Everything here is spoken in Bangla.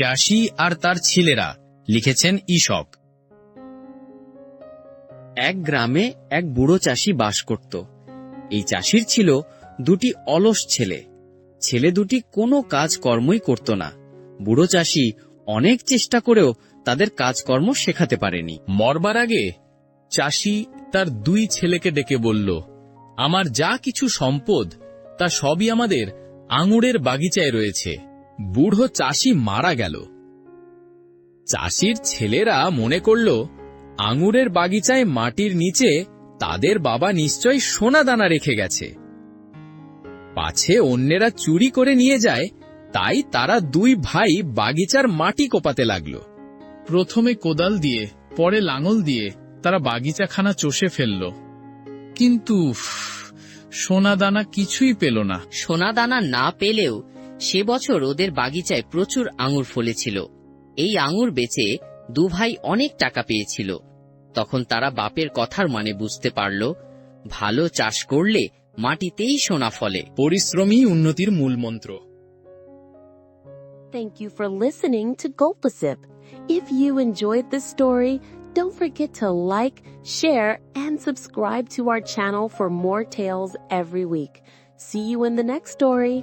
চাষি আর তার ছেলেরা লিখেছেন ঈশক এক গ্রামে এক বুড়ো চাষি বাস করত। এই চাষির ছিল দুটি অলস ছেলে। ছেলে দুটি কোনো কাজকর্মই করত না। বুড়ো চাষি অনেক চেষ্টা করেও তাদের কাজকর্ম শেখাতে পারেনি। মরবার আগে চাষি তার দুই ছেলেকে ডেকে বলল আমার যা কিছু সম্পদ তা সবই আমাদের আঙুরের বাগিচায় রয়েছে। বুড়ো চাষি মারা গেল। চাষির ছেলেরা মনে করল আঙুরের বাগিচায় মাটির নিচে তাদের বাবা নিশ্চয় সোনা দানা রেখে গেছে। পাছে অন্যেরা চুরি করে নিয়ে যায় তাই তারা দুই ভাই বাগিচার মাটি কোপাতে লাগল। প্রথমে কোদাল দিয়ে পরে লাঙল দিয়ে তারা বাগিচাখানা চষে ফেলল। কিন্তু উফ, সোনা দানা কিছুই পেল না। সোনাদানা না পেলেও সে বছর ওদের বাগিচায় প্রচুর আঙুর ফলেছিল এই আঙুর বেচে দু ভাই অনেক টাকা পেয়েছিল তখন তারা বাপের কথার মানে বুঝতে পারল ভালো চাষ করলে মাটিতেই সোনা ফলে পরিশ্রমী উন্নতির মূল মন্ত্র Thank you for listening to Gulpasip. If you enjoyed this story, don't forget to like, share, and subscribe to our channel for more tales every week. See you in the next story.